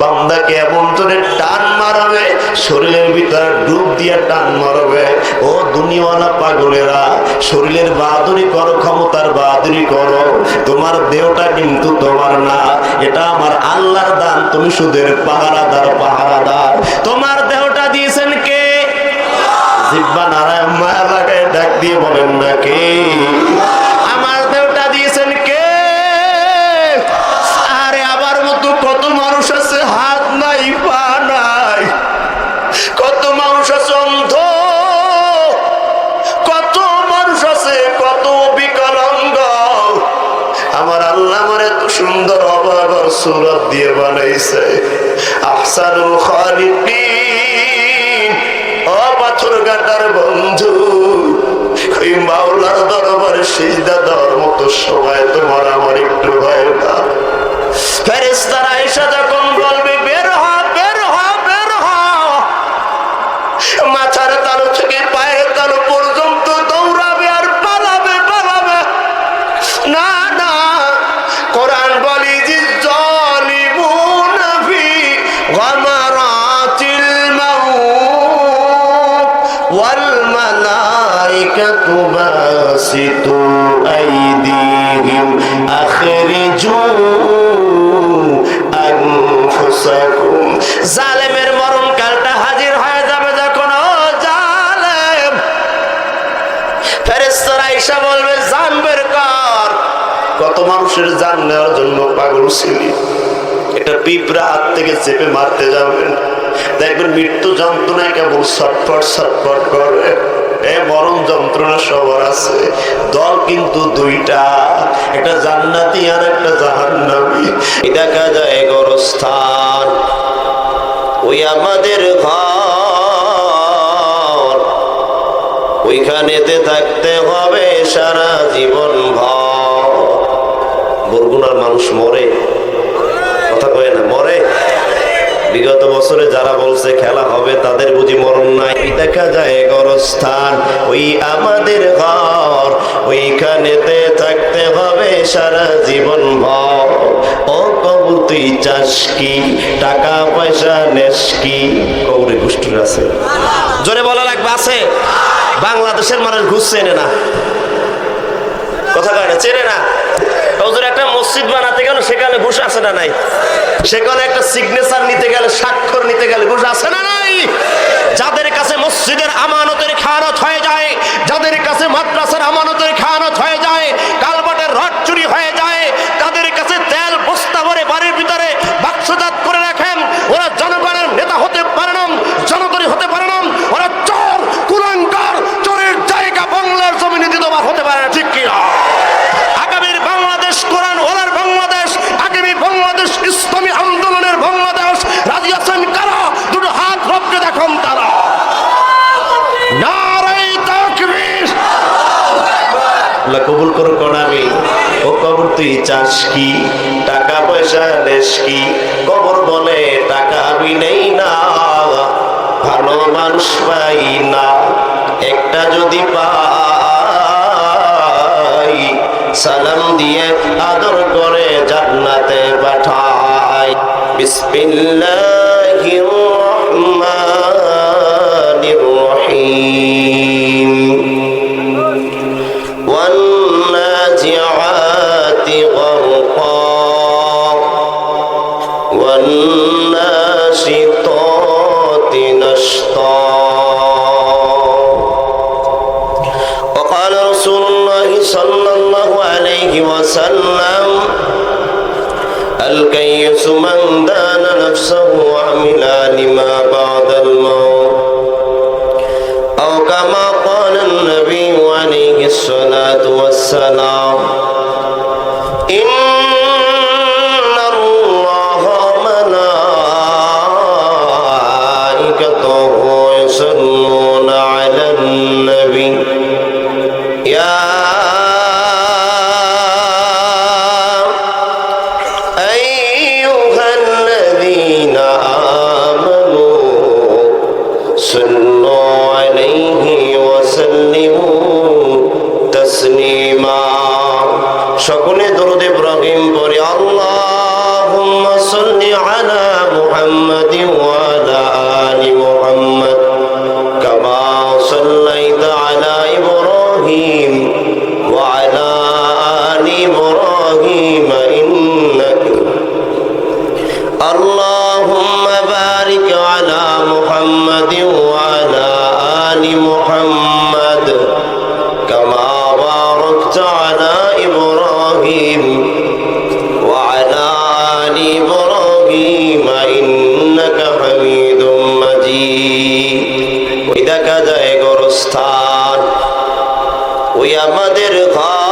বান্দাকে এমন করে টান মারবে, শরীরের ভিতরে ডুব দিয়ে টান মারবে। ও দুনিয়াওয়ালা পাগলেরা, শরীরের বাহাদুরি করো, ক্ষমতার বাহাদুরি করো। তোমার দেহটা কিন্তু তোমার না, এটা আমার আল্লাহর দান, তুমি সুদের পাহারাদার পাহারাদার। তোমার দেহটা দিয়েছেন কে? জিব্বা নারায়ণ মায়া ডাক দিয়ে বলেন না কে? সুরত দিয়ে বানাইছে আহসানুল খালিকিন। ও পাথর কাটার বন্ধু, ওই মাওলার দরবারে সিজদা মতো সময় তোমার আমার একটু হয় না। ফেরেস্তারা এসে যখন আখরিজু আনফুসাকুম জালেমের মরণকালটা হাজির হয়ে যাবে যখন ও জালেম। ফেরেস্তারা ঈশা বলবে জান বের কর। কত মানুষের জান নেওয়ার জন্য পাগল ছিলি। এটা পিঁপড়া হাত থেকে চেপে মারতে যাবেন দেখবেন মৃত্যু যন্ত্রণায় কেবল ছটফট ছটফট করে। মরণ যন্ত্রণা সবার আছে। দল কিন্তু দুইটা, একটা জান্নাতি আর একটা জাহান্নামী। দেখা যায় ওই আমাদের ঘর। ওইখানেতে থাকতে হবে সারা জীবন ভর বরগুনার মানুষ মরে। কথা কয়ে না, মরে। বিগত বছরে যারা বলছে খেলা হবে, তাদের বুঝি মরণ নাই দেখা যায় গরস্থান। ওই আমাদের ঘর, ওইখানেতে থাকতে হবে সারা জীবন ভর ও কবু তুই চাস কি? টাকা, পয়সা, নেস কি? কবরে গুষ্ঠুর আছে। জোরে বলা লাগবে, আছে? বাংলাদেশের মানুষ ঘুষ চেনে না। কথা কয় না, চেনে না। একটা মসজিদ বানাতে গেল, সেখানে ঘুষ আছে না নাই? সেখানে একটা সিগনেচার নিতে গেলে, স্বাক্ষর নিতে গেলে ঘুষ আছে না নাই? যাদের কাছে মসজিদের আমানতের খানত হয়ে যায়, যাদের কাছে মাদ্রাসার আমানতের খানত হয়ে যায়, কালবাটের রড চুরি হয়ে যায়, তাদের কাছে তেল বস্তা ভরে বাড়ির ভিতরে বাক্সজাত করে রাখেন, ওরা জনগণের নেতা হতে পারে না জনগণই হতে পারে না ওরা চোর কুলাঙ্কার চোরের জায়গা বাংলার জমিনে দিতবার হতে পারে না ঠিক কিনা আগামীর বাংলাদেশ কোরআন ওলার বাংলাদেশ আগামী বাংলাদেশ ইসলামী আন্দোলনের বাংলাদেশ রাজি আছেন কারা দুটো হাত রবকে দেখুন তারা নারাই তাকবীর আল্লাহ কবুল করো কনামি ও কবর তুই চাস কি? টাকা পয়সা নেস কি? কবর বলে টাকা আমি নেই না। ভালো মানুষ পাই না, একটা যদি পাই। সালাম দিয়ে আদর করে জান্নাতে পাঠাই। বিসমিল্লাহির على إبراهيم وعلى آل إبراهيم إنك حميد مجيد وإذا كذا গোরস্থান ওই আমাদের ঘর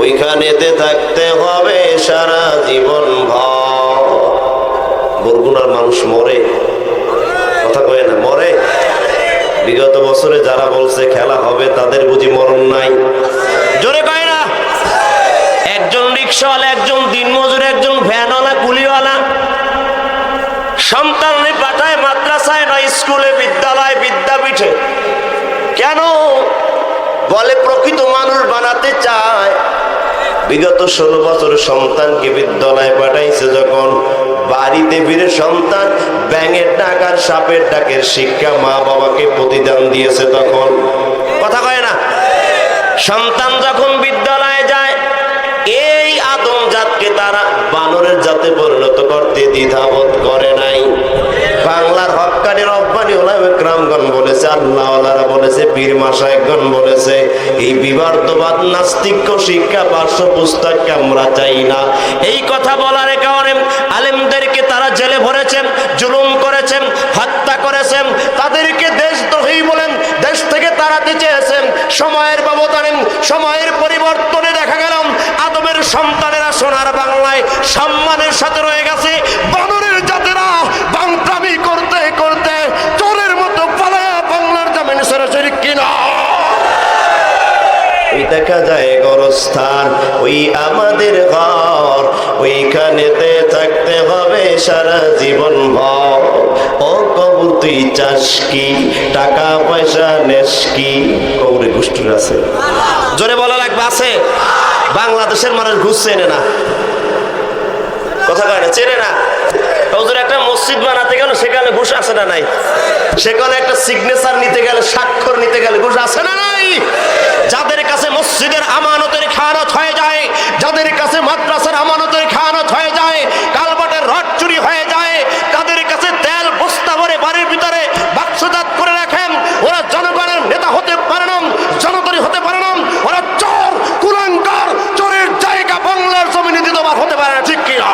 ওইখানেতে থাকতে হবে সারা জীবন ভর বরগুনার মানুষ মরে কথা কয়ে না মরে বিগত বছরে যারা বলছে খেলা সন্তানরে পাঠায় মাদ্রাসায় না স্কুলে, বিদ্যালয় বিদ্যাপীঠে। কেন? বলে, প্রকৃত মানুষ বানাতে চায়। বিগত ষোলো বছর সন্তানকে বিদ্যালয়ে পাঠাইছে যখন বাড়িতে ফিরে সন্তান ব্যাঙের ডাক আর সাপের ডাকের শিক্ষা মা বাবাকে প্রতিদান দিয়েছে তখন। কথা কয় না? সন্তান যখন বিদ্যালয়ে যায়, এই আদম জাতকে তারা বানরের জাতে পরিণত করতে দ্বিধাবোধ করে নাই বাংলার হকানি ওলামগণ বলেছে, আল্লাহওয়ালারা বলেছে, পীর মাসায়গণ বলেছে, এই বিবার্তবাদ নাস্তিক্য শিক্ষা পার্শ্ব পুস্তককে আমরা চাই না। এই কথা বলার কারণে আলেমদেরকে তারা জেলে ভরেছেন, জুলুম করেছেন, হত্যা করেছেন। তাদেরকে দেশদ্রোহী বলেন, দেশ থেকে তাড়াতে চেয়েছেন। সময়ের ব্যবধানে, সময়ের পরিবর্তনে দেখা গেলাম আদমের সন্তানেরা সোনার বাংলায় সম্মানের সাথে রয়ে গেছে, বানরের জাতেরা বাংকামি করতে করতে চোরের মতো পালায়া বাংলার জামিন সরাসরি কিনা ওই দেখা যায় গরস্থান। ওই আমাদের ঘর, ওইখানেতে থাকতে হবে সারা জীবন ভর ও কবুর তুই চাস কি? টাকা, পয়সা নেস কি? কবরে গোষ্ঠীর আছে। জোরে বলা লাগবে, আছে? বাংলাদেশের মানুষ ঘুষ চেনে না। কথা কয় না, চেনে না। একটা মসজিদ বানাতে গেল, সেখানে ঘুষ আছে না নাই? সেখানে একটা সিগনেচার নিতে গেলে, স্বাক্ষর নিতে গেলে ঘুষ আছে না নাই? যাদের কাছে মসজিদের আমানতের খানত হয়ে যায় যাদের কাছে মাদ্রাসার আমানতের খানত হয়ে যায় কালবাটের রড চুরি হয়ে যায় তাদের কাছে তেল বস্তা ভরে বাড়ির ভিতরে বাক্সজাত করে রাখেন ওরা জনগণের নেতা হতে পারে না জনগণই হতে পারে না ওরা চোর কুলাঙ্কার চোরের জায়গা বাংলার জমিনে দিতবার হতে পারে না ঠিক কিনা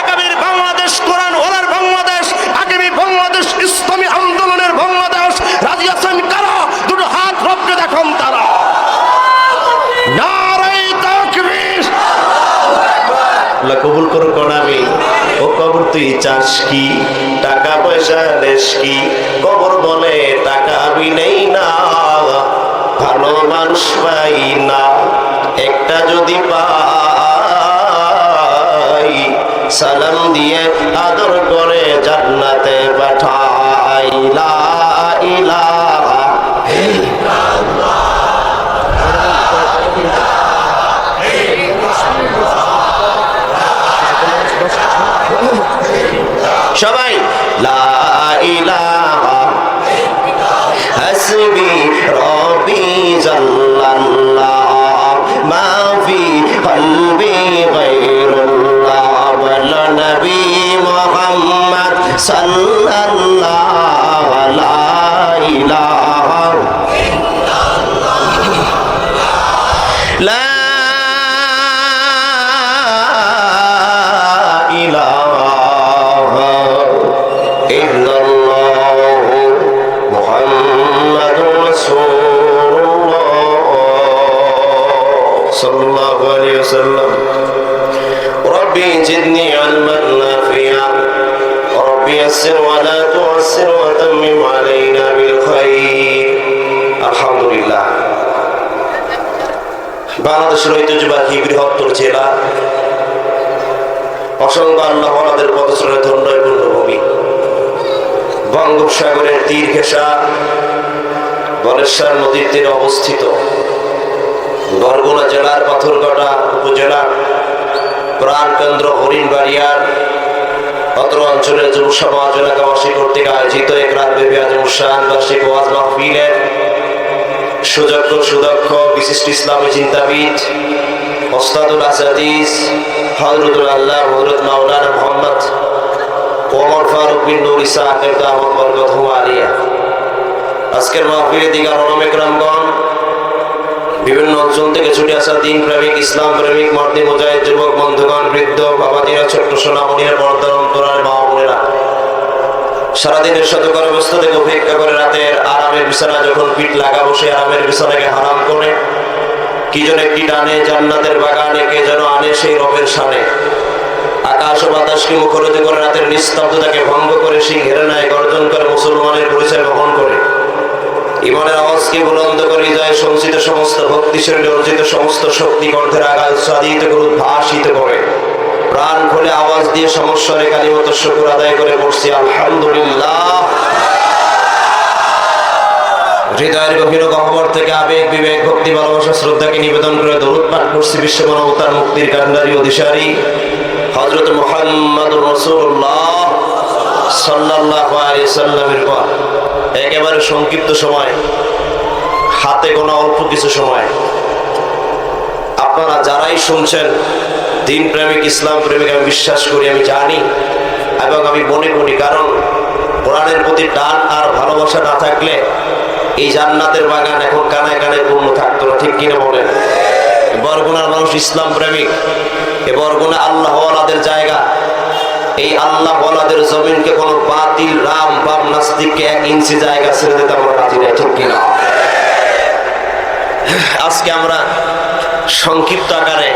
আগামীর বাংলাদেশ কোরআন ওলার বাংলাদেশ আগামী বাংলাদেশ ইসলামী আন্দোলনের বাংলাদেশ রাজি আছেন কারা দুটো হাত রবকে দেখান তারা নারাই তাকবীর আল্লাহ কবুল করো কণামি ও কবর তুই চাস কি? টাকা পয়সা রেস কি? কবর বলে টাকা আমি নেই না। ভালো মানুষ পাই না। একটা যদি পাই অসংখ্য আল্লাহ আমাদের পদশ্রয়ে ধন্য পূর্ণভূমি বঙ্গোপসাগরের তীর ঘেঁষা বলেশ্বর নদীর তীরে অবস্থিত। বরগুনা জেলার পাথরঘাটা উপজেলা প্রাণ কেন্দ্র হরিণবাড়িয়ার অত্র অঞ্চলের যুব সমাজ এলাকাবাসী কর্তৃক আয়োজিত এক রাত আজ অনুষ্ঠান বার্ষিক ওয়াজ মাহফিলের সুযোগ্য, সুদক্ষ, বিশিষ্ট ইসলামী চিন্তাবিদ ওস্তাদুল আসাদিস হজরতুল আল্লাহ হজরত মাওলানা মোহাম্মদ ওমর ফারুক বিন নুর ইসা আকের দামত বরকত আলিয়া। আজকের মাহফিলের দিগার অনমেক রামগণ বিভিন্ন অঞ্চল থেকে ছুটে আসা দিন প্রেমিক, ইসলাম প্রেমিক, মর্দি মুজাহিদ, যুবক, বন্ধুগণ, বৃদ্ধ, বাবাজিরা, ছোট্ট সোনামণিরা পর্দার অন্তরার মা বোনেরা সারাদিনের শতকর অবস্থা থেকে উপেক্ষা করে রাতের আরামের বিছানা যখন পিঠ লাগা বসে, আরামের বিছানাকে হারাম করে কি যেন একটি টানে জান্নাতের বাগানে কে যেন আনে সেই রবের সামনে। আকাশ ও বাতাসকে মুখরিত করে রাতের নিস্তব্ধতাকে ভঙ্গ করে সেই ঘেরে নেয় গর্জন করে মুসলমানের পরিচয় বহন করে। ইমানের আওয়াজকে বুলন্দ করে হৃদয়ে সঞ্চিত সমস্ত ভক্তি শরীরে অর্জিত সমস্ত শক্তি কণ্ঠের আঘাত উৎসাহিত করে উদ্ভাসিত করে। প্রাণ খুলে আওয়াজ দিয়ে সমস্যারে কালিমত শুকুর আদায় করে বসছি, আলহামদুলিল্লাহ। হৃদয়ের গভীর গহ্বর থেকে আবেগ, বিবেক, ভক্তি, ভালোবাসা, শ্রদ্ধাকে নিবেদন করে দরুদ পাঠ করছি বিশ্ব মানবতার মুক্তির কান্ডারি অধিসারী হজরত মোহাম্মদ রসুল্লাহ সাল্লাহ আলি সাল্লামের পর। একেবারে সংক্ষিপ্ত সময়, হাতে গোনা অল্প কিছু সময়। আপনারা যারাই শুনছেন, দিন প্রেমিক, ইসলাম প্রেমিক, আমি বিশ্বাস করি, আমি জানি এবং আমি মনে করি, কারণ কোরআনের প্রতি টান আর ভালোবাসা না থাকলে এই জান্নাতের বাগান এখন কানায় কানায় পূর্ণ থাকতো না, ঠিক কিনা বলেন? বরগুনার মানুষ ইসলাম প্রেমিক এ বরগুনা আল্লাহ আল্লাহদের জায়গা। এই আল্লাহ ওয়ালাদের জমিনকে কোনো বাতিল রাম বাম নাস্তিককে এক ইঞ্চি জায়গা ছেড়ে দিতে আমরা রাজি নাই, ঠিক কিনা? আজকে আমরা সংক্ষিপ্ত আকারে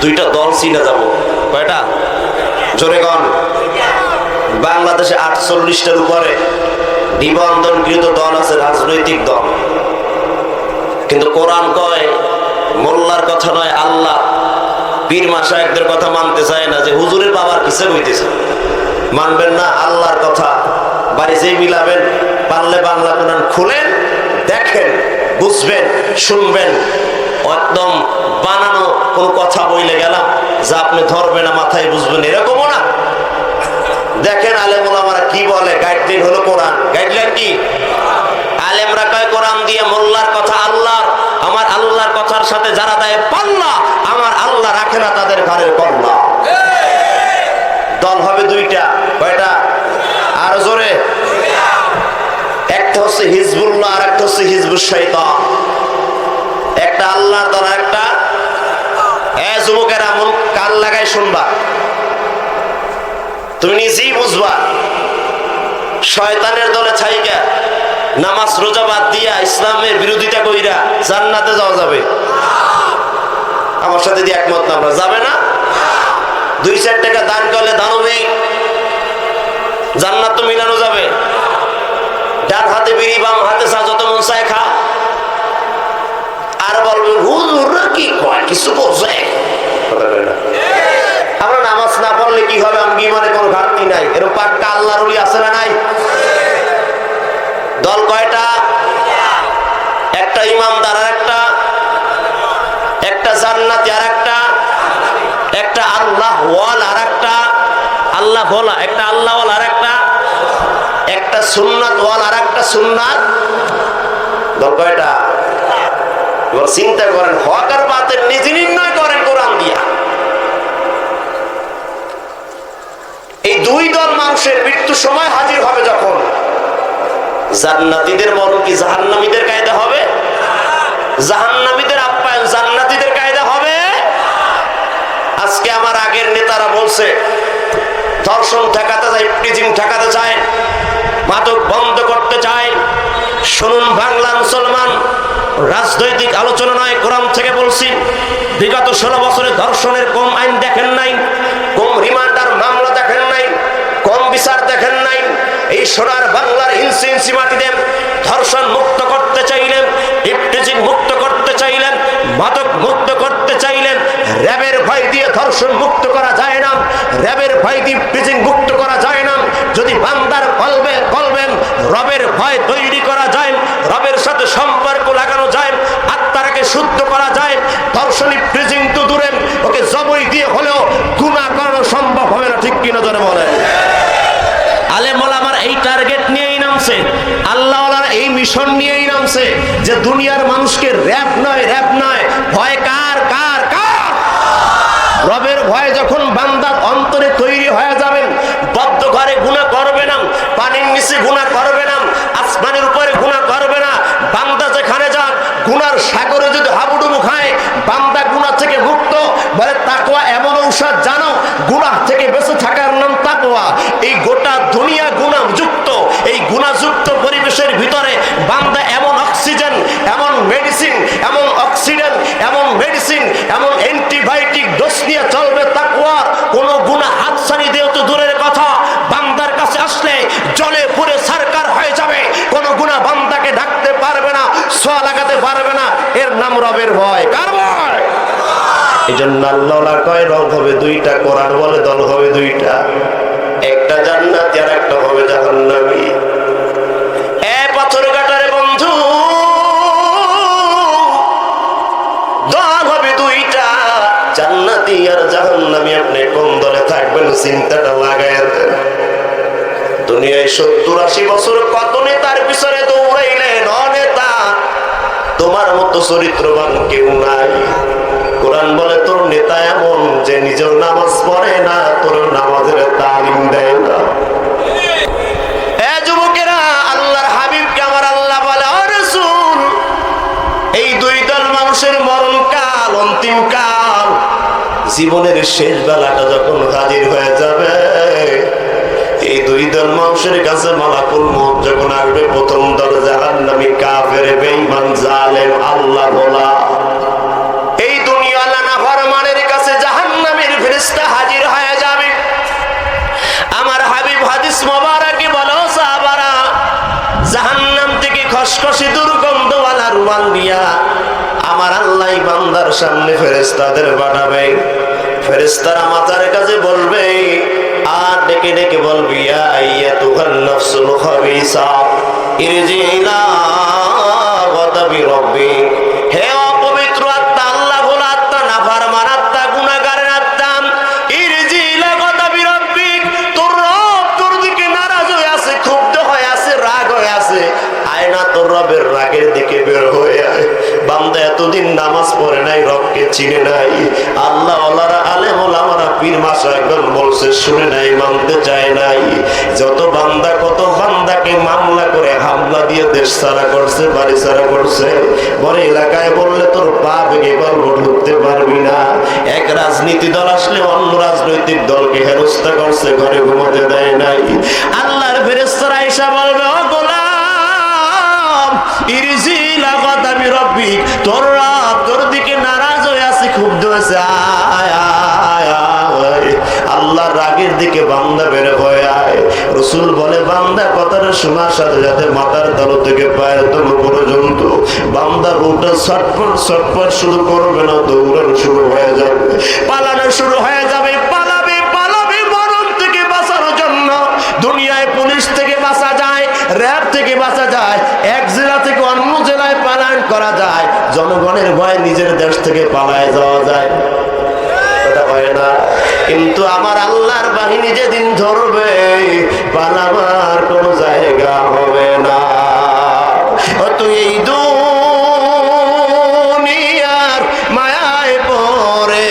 দুইটা দল চিনে যাব। কয়টা? জোরে কন। বাংলাদেশে আটচল্লিশটার উপরে নিবন্ধনকৃত দল আছে রাজনৈতিক দল। কিন্তু কোরআন কয়, মোল্লার কথা নয়, আল্লাহ পীর মাসায়কদের কথা মানতে চায় না যে হুজুরের বাবার কিসে বইতেছে মানবেন না, আল্লাহর কথা। বাড়িতেই মিলাবেন পারলে বাংলা কোরআন খুলেন, দেখেন, বুঝবেন, শুনবেন। একদম বানানো কোন কথা বইলে গেলাম, যা আপনি ধরবেন না, মাথায় বুঝবেন, এরকমও না। দেখেন আলেমুল আমরা কি বলে? গাইডলাইন হলো কোরআন। গাইডলাইন কি? আলেমরা কয়, কোরআন দিয়ে মোল্লার কথা আল্লাহর আমার আল্লাহর কথার সাথে যারা দেয় পাল্লা, আমার আল্লাহ রাখে না তাদের ঘরের কল্লা দল হবে দুইটা, কয়টা? আর জোরে। একটা হচ্ছে হিজবুল্লাহ আর একটা হচ্ছে হিজবুল শৈতান একটা আল্লাহর দল আর একটা এ যুবকেরা কান লাগাই শুনবা। তুমি নিজেই বুঝবা। শয়তানের দলে ছাইকা নামাজ, রোজা বাদ দিয়া ইসলামের বিরোধিতা কইরা জান্নাতে যাওয়া যাবে। আমার সাথে দিয়ে একমত না আমরা যাবে না? দুই চার টাকা দান করলে দানবেই জান্নাত তো মিলানো যাবে। ডান হাতে বিড়ি, বাম হাতে চা, যত মন চায় খা। আর বলবে হুজুররা কি কয়? কিছু বোঝে না। আমরা নামাজ না পড়লে কি হবে? আমি মানে কোনো ঘাটতি নাই। এরকম পাক্কা আল্লাহর ওলি আছে না নাই? দল কয়টা? একটা ইমামদার আর একটা একটা জান্নাতি আর একটা একটা আল্লাহ ওয়াল আর একটা আল্লাহ ভোলা একটা আল্লাহ ওয়াল আর একটা একটা সুন্নাত। ওয়াল আর একটা সুন্নাত দল কয়টা? এবার চিন্তা করেন, হক আর বাতের নিজে নির্ণয় করেন কোরআন দিয়া। দুই দল মানুষের মৃত্যু সময় হাজির হবে যখন। জান্নাতীদের মরণ কি জাহান্নামীদের কায়দা হবে? জাহান্নামীদের আপ্যায়ন জান্নাতীদের কায়দা হবে? আজকে আমার আগের নেতারা বলছে, ধর্ষণ ঠেকাতে চাই প্রিজিং ঠেকাতে চায়, মাদক বন্ধ করতে চায়। শুনুন বাংলা মুসলমান, রাজনৈতিক আলোচনা নয়, কোরআন থেকে বলছি, বিগত ষোলো বছরে ধর্ষণের কম আইন দেখেন নাই, কম রিমান্ডার নাই কম বিচার দেখেন নাই। এই সোনার বাংলার ইঞ্চি ইঞ্চি ধর্ষণ মুক্ত করতে চাইলেন ইফটিজিং মুক্ত করতে চাইলেন, মাদক মুক্ত করতে চাইলেন, র্যাবের ভয় দিয়ে ধর্ষণ মুক্ত করা যায় না, র্যাবের ভয় দিয়ে ইফটিজিং মুক্ত করা যায় না। যদি বান্দার কলবে কলবেন রবের ভয় তৈরি করা যায়, রবের সাথে সম্পর্ক লাগানো যায় আত্মারাকে শুদ্ধ করা যায়, ধর্ষণ ইফটিজিং তো দূরে ওকে জবই দিয়ে হলেও নামছে। আল্লাহ এই মিশন নিয়েই নামছে যে দুনিয়ার মানুষকে র্যাপ নয় র্যাপ নয়। ভয় কার কার কার? রবের ভয় যখন বান্দা নাম রবের ভয়? কার ভয়? এই জন্য আল্লাহ কয় রং হবে দুইটা, কোরআন বলে দল হবে দুইটা। একটা জান্নাত আর একটা হবে জাহান্নামী। চিন্তাটা লাগায় দুনিয়ায় সত্তর আশি বছর কত নেতার পিছনে অনেতা তোমার মতো চরিত্রবান কেউ নাই। কোরআন বলে, তোর নেতা এমন যে নিজের নামাজ পড়ে না, তোর নামাজের তালিম দেয় না। যুবকেরা, আল্লাহর হাবিবকে আমার আল্লাহ বলে, "ও এই দুই দল মানুষের মরণ কাল অন্তিম কাল, জীবনের শেষ বেলাটা যখন হাজির হয়ে যাবে, এই দুই দল মানুষের কাছে মালাকুল মত যখন আসবে, প্রথম দল জাহান্নামী কাফের, বেঈমান রুমাল দিয়া আমার আল্লাহ বান্দার সামনে ফেরেস্তাদের পাঠাবে। ফেরেস্তারা মাথার কাছে বলবে, আর ডেকে ডেকে বলবি, ইয়া আইয়া তুহান নফসুল খাবিসা ইরজি ইলা গদাবি রব্বি। এতদিন নামাজ পড়ে নাই, রবকে চিনে নাই। আল্লাহ আলেম ওলামারা পীর মাসা একবার বলছে, শুনে নাই, মানতে চায় নাই। যত বান্দা, কত বান্দাকে মামলা করে হামলা দিয়ে দেশ ছাড়া করছে, বাড়ি ছাড়া করছে, বড় এলাকায় বললে তোর পা ভেঙে গল্প ঢুকতে পারবি না। এক রাজনীতি দল আসলে অন্য রাজনৈতিক দলকে হেরস্তা করছে, ঘরে ঘুমাতে দেয় নাই। আল্লাহর ফেরেস্তারা এসে বলবে তোর রব তোর দিকে নারাজ হয়ে আছে ক্ষুব্ধ আল্লাহর রাগের দিকে বান্দা বের হয়ে আয়। রসুল বলে, বান্দা, কথাটা শোনার সাথে সাথে মাথার তালু থেকে পায়ের তালু পর্যন্ত বান্দা রোটা ছটফট ছটফট শুরু করবে না, দৌড়ানো শুরু হয়ে যাবে। পালানো শুরু হয়ে যাবে পালাবে পালাবে মরণ থেকে বাঁচানোর জন্য দুনিয়ায় পুলিশ থেকে বাঁচা যায় র্যাব থেকে বাঁচা যায় এক জেলা থেকে অন্য জেলায় পালায়ন করা যায়, জনগণের ভয়ে নিজের দেশ থেকে পালায় যাওয়া যায়। কিন্তু আমার আল্লাহর বাহিনী যেদিন ধরবে, পালাবার কোনো জায়গা হবে না। তুই এই দুনিয়ার মায়ায় পরে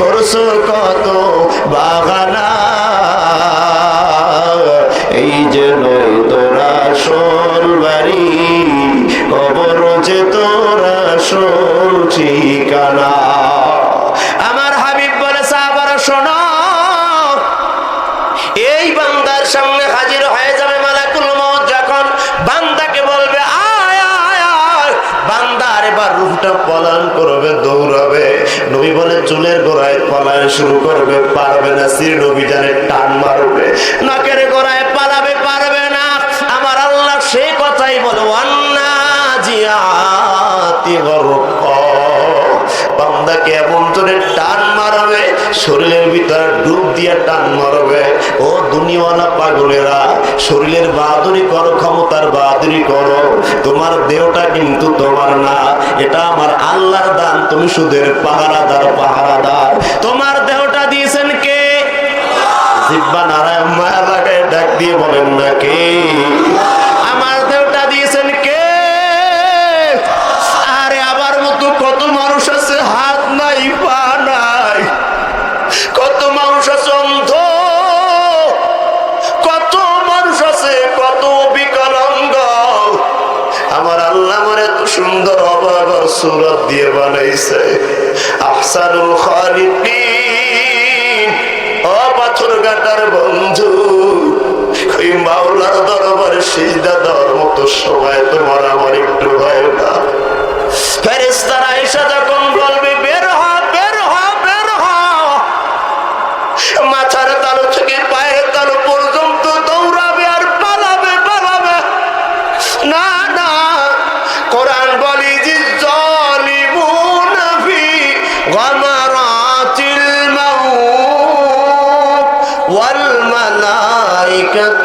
করছ কত বাগানা আমার হাবিব বলে, সাহাবারা, শোনো। এই বান্দার সামনে হাজির হয়ে যাবে মালাকুল মউত যখন বান্দাকে বলবে চুলের গোড়ায় শুরু করবে, পারবে না। টান মারবে। নাকের গোড়ায় পালাবে, পারবে না। আমার আল্লাহ সেই কথাই বলে অন্না গরকা বান্দাকে এমন করে টান মারবে, শরীরের ভিতরে ডুব দিয়ে টান মারবে। ও দুনিয়াওয়ালা পাগলেরা, শরীরের বাহাদুরি করো, ক্ষমতার বাহাদুরি করো। তোমার দেহটা কিন্তু তোমার না, এটা আমার আল্লাহর দান, তুমি সুদের পাহারাদার পাহারাদার। তোমার দেহটা দিয়েছেন কে? জিব্বা নারায়ণ মায়া লাগায় ডাক দিয়ে বলেন না কে? বানাইছে। আহসানুল খালিকিন। ও পাথর কাটার বন্ধু, ওই মাওলার দরবারে সিজদা দেওয়ার মতো সময় তোমার আমার একটু হয় না। ফেরেস্তারা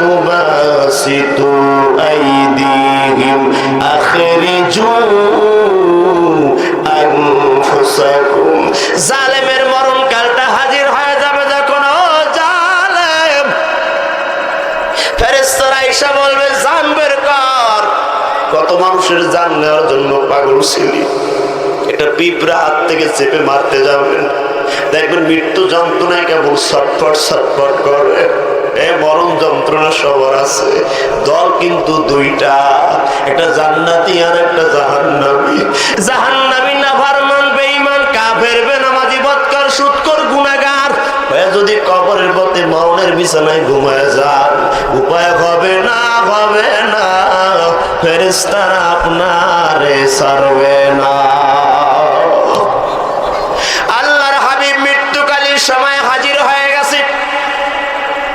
মালাইকাতু বাসিতু আইদিহিম আখরিজু আনফুসাকুম জালেমের মরণকালটা হাজির হয়ে যাবে যখন ও জালেম। ফেরেস্তারা ঈশা বলবে জান বের কর। কত মানুষের জান নেওয়ার জন্য পাগল ছিলি। এটা পিঁপড়া হাত থেকে চেপে মারতে যাবেন। দেখবেন মৃত্যু যন্ত্রণায় কেবল ছটফট ছটফট করে। যন্ত্রণা সবার আছে। দল কিন্তু দুইটা, একটা জান্নাতি আর একটা জাহান্নামী। জাহান্নামী না ফারমান বেঈমান, কাফের বেনামাজি বৎকার, সুৎকর গুনাহগার। হয়ে যদি কবরের পথে মরণের বিছানায় ঘুমায় যান, উপায় হবে না হবে না। ফেরেস্তারা আপনারে সারবে না আল্লাহর হাবিব মৃত্যুকালীন সময় হাজির হয়ে গেছে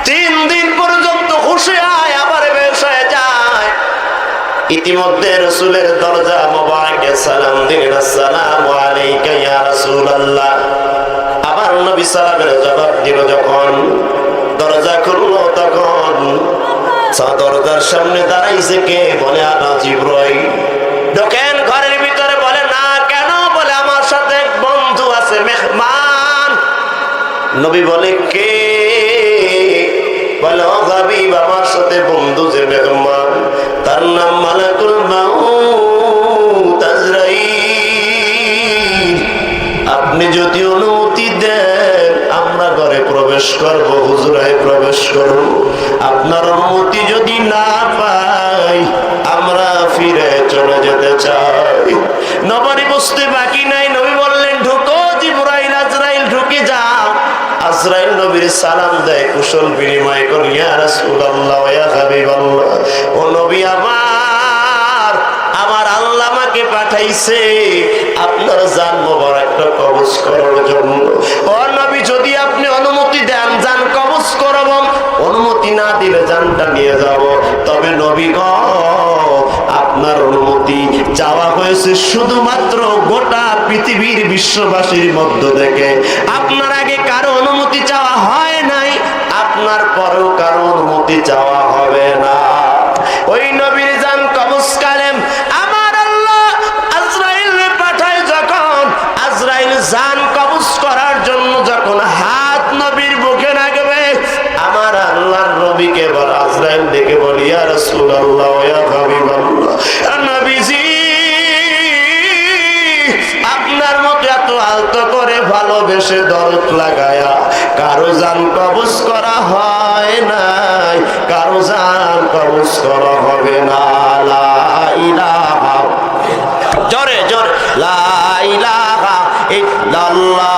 তিন দিন পর্যন্ত খুশি হয় আবার বেশ হয়ে যায় ইতিমধ্যে রসুলের দরজা মোবারকে সালাম দিলেন, আসসালামু আলাইকা ইয়া রাসূলুল্লাহ। আবার নবী সালামের জবাব দিল যখন দরজা খুললো, তখন দরজার সামনে দাঁড়াইছে কে? বলে আনা জিব্রাইল। ঢোকেন ঘরের ভিতরে বলে, না, কেন? বলে, আমার সাথে বন্ধু আছে, মেহমান। নবী বলে, কে? আমার সাথে বন্ধু যে মেহমান। তার নাম মালাকুল আপনি যদি অনুমতি দেন, আমরা ঘরে প্রবেশ করব, হুজুরায় প্রবেশ করব। আপনার অনুমতি যদি না পাই, আমরা ফিরে চলে যেতে চাই। নবারি বুঝতে বাকি নাই নবী বললেন ঢুকো জিবরাইল আজরাইল ঢুকে যাও আজরাইল নবীর সালাম দেয়, কুশল বিনিময় করি ইয়া রাসূলুল্লাহ ইয়া হাবিবাল্লাহ। ও নবী আমার আমার আল্লাহ আমাকে পাঠাইছে আপনার জান মোবারকটা কবজ করার জন্য। ও নবী, যদি আপনি অনুমতি দেন, জান কবজ করব, অনুমতি না দিলে জানটা নিয়ে যাব। তবে নবী গ, আপনার অনুমতি চাওয়া হয়েছে শুধুমাত্র গোটা পৃথিবীর বিশ্ববাসীর মধ্য থেকে। আপনার আপনার পরেও কারও অনুমতি চাওয়া হবে না। ভালোবেসে দরদ লাগায়া, কারও যান কবজ করা হয় নাই, কারও যান কবজ করা হবে না জরে জরে লাইলা ইল্লাল্লাহ।